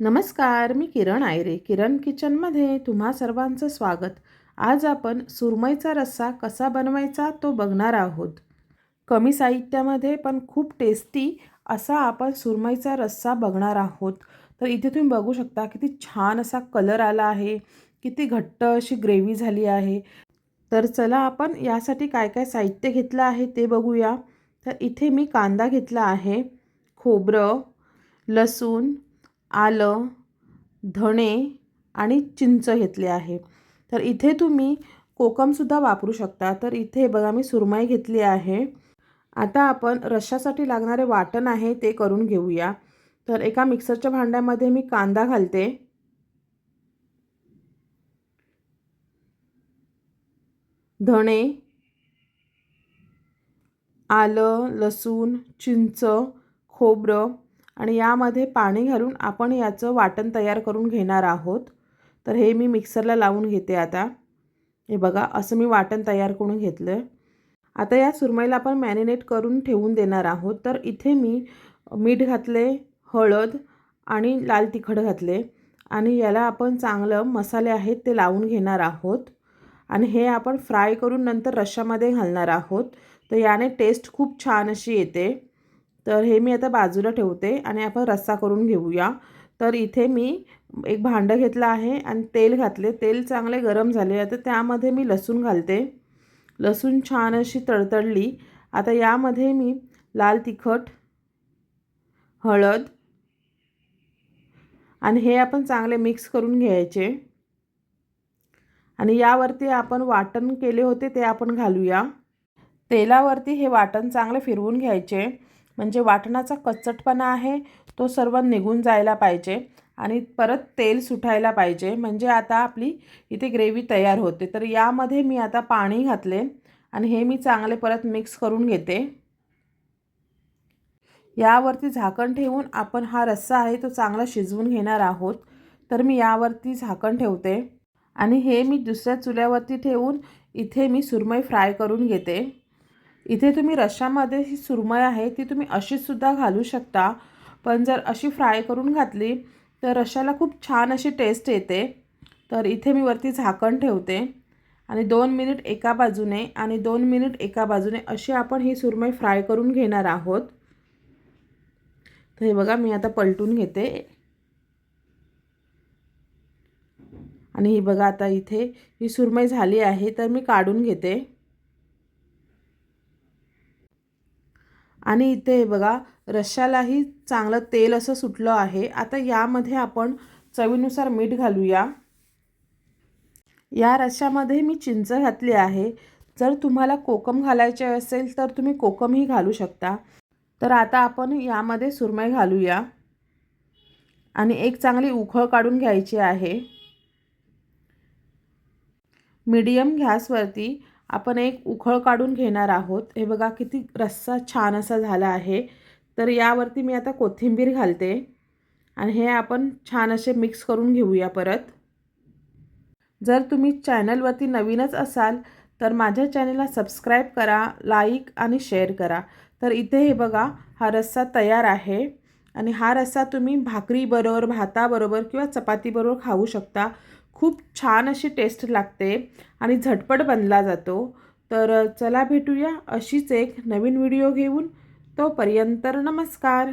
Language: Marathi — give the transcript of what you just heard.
नमस्कार मी किरण आयरे. किरण किचनमध्ये तुम्हा सर्वांचं स्वागत. आज आपण सुरमईचा रस्सा कसा बनवायचा तो बघणार आहोत. कमी साहित्यामध्ये पण खूप टेस्टी असा आपण सुरमईचा रस्सा बघणार आहोत. तर इथे तुम्ही बघू शकता किती छान असा कलर आला आहे. किती घट्ट अशी ग्रेव्ही झाली आहे. तर चला आपण यासाठी काय काय साहित्य घेतलं आहे ते बघूया. तर इथे मी कांदा घेतला आहे. खोबरं लसूण आलं धणे आणि चिंच घेतले आहे. तर इथे तुम्ही कोकमसुद्धा वापरू शकता. तर इथे बघा मी सुरमई घेतली आहे. आता आपण रश्शासाठी लागणारे वाटण आहे ते करून घेऊया. तर एका मिक्सरच्या भांड्यामध्ये मी कांदा घालते. धणे आलं लसूण चिंच खोबरं आणि यामध्ये पाणी घालून आपण याचं वाटण तयार करून घेणार आहोत. तर हे मी मिक्सरला लावून घेते आता. हे बघा असं मी वाटण तयार करून घेतलं आहे आता या सुरमईला आपण मॅरिनेट करून ठेवून देणार आहोत. तर इथे मी मीठ घातले हळद आणि लाल तिखट घातले. आणि याला आपण चांगलं मसाले आहेत ते लावून घेणार आहोत. आणि हे आपण फ्राय करून नंतर रश्श्यामध्ये घालणार आहोत. तर याने टेस्ट खूप छान अशी येते. तर हे मी आता बाजूला ठेवते आणि आपण रस्सा करून घेऊया. तर इथे मी एक भांडं घेतलं आहे आणि तेल घातले. तेल चांगले गरम झाले. आता त्यामध्ये मी लसूण घालते. लसूण छान अशी तडतडली. आता यामध्ये मी लाल तिखट हळद आणि हे आपण चांगले मिक्स करून घ्यायचे. आणि यावरती आपण वाटण केले होते ते आपण घालूया. तेलावरती हे वाटण चांगले फिरवून घ्यायचे. म्हणजे वाटणाचा कच्चटपणा आहे तो सर्व निघून जायला पाहिजे आणि परत तेल सुटायला पाहिजे. म्हणजे आता आपली इथे ग्रेव्ही तयार होते. तर यामध्ये मी आता पाणी घातले आणि हे मी चांगले परत मिक्स करून घेते. यावरती झाकण ठेवून आपण हा रस्सा आहे तो चांगला शिजवून घेणार आहोत. तर मी यावरती झाकण ठेवते आणि हे मी दुसऱ्या चुल्यावरती ठेवून इथे मी सुरमई फ्राय करून घेते. इथे तुम्ही रश्श्यामध्ये ही सुरमई आहे ती तुम्ही अशीसुद्धा घालू शकता. पण जर अशी फ्राय करून घातली तर रश्शाला खूप छान अशी टेस्ट येते. तर इथे मी वरती झाकण ठेवते. आणि दोन मिनिट एका बाजूने आणि दोन मिनिट एका बाजूने अशी आपण ही सुरमई फ्राय करून घेणार आहोत. तर हे बघा मी आता पलटून घेते. आणि ही बघा आता इथे ही सुरमई झाली आहे तर मी काढून घेते. आणि इथे बघा रश्शालाही चांगलं तेल असं सुटलं आहे. आता यामध्ये आपण चवीनुसार मीठ घालूया. या रश्श्यामध्ये मी चिंच घातली आहे. जर तुम्हाला कोकम घालायचे असेल तर तुम्ही कोकमही घालू शकता. तर आता आपण यामध्ये सुरमई घालूया. आणि एक चांगली उखळ काढून घ्यायची आहे. मीडियम गॅसवरती आपण एक उखळ काढून घेणार आहोत. हे बघा किती रस्सा छान असा झाला आहे. तर यावरती मी आता कोथिंबीर घालते. आणि हे आपण छान असे मिक्स करून घेऊया परत. जर तुम्ही चॅनलवरती नवीनच असाल तर माझ्या चॅनलला सबस्क्राईब करा लाईक आणि शेअर करा. तर इथे हे बघा हा रस्सा तयार आहे. आणि हा रस्सा तुम्ही भाकरीबरोबर भाताबरोबर किंवा चपातीबरोबर खाऊ शकता. खूप छान अशी टेस्ट लागते आणि झटपट बनला जातो. तर चला भेटूया अशीच एक नवीन व्हिडिओ घेऊन. तोपर्यंत नमस्कार.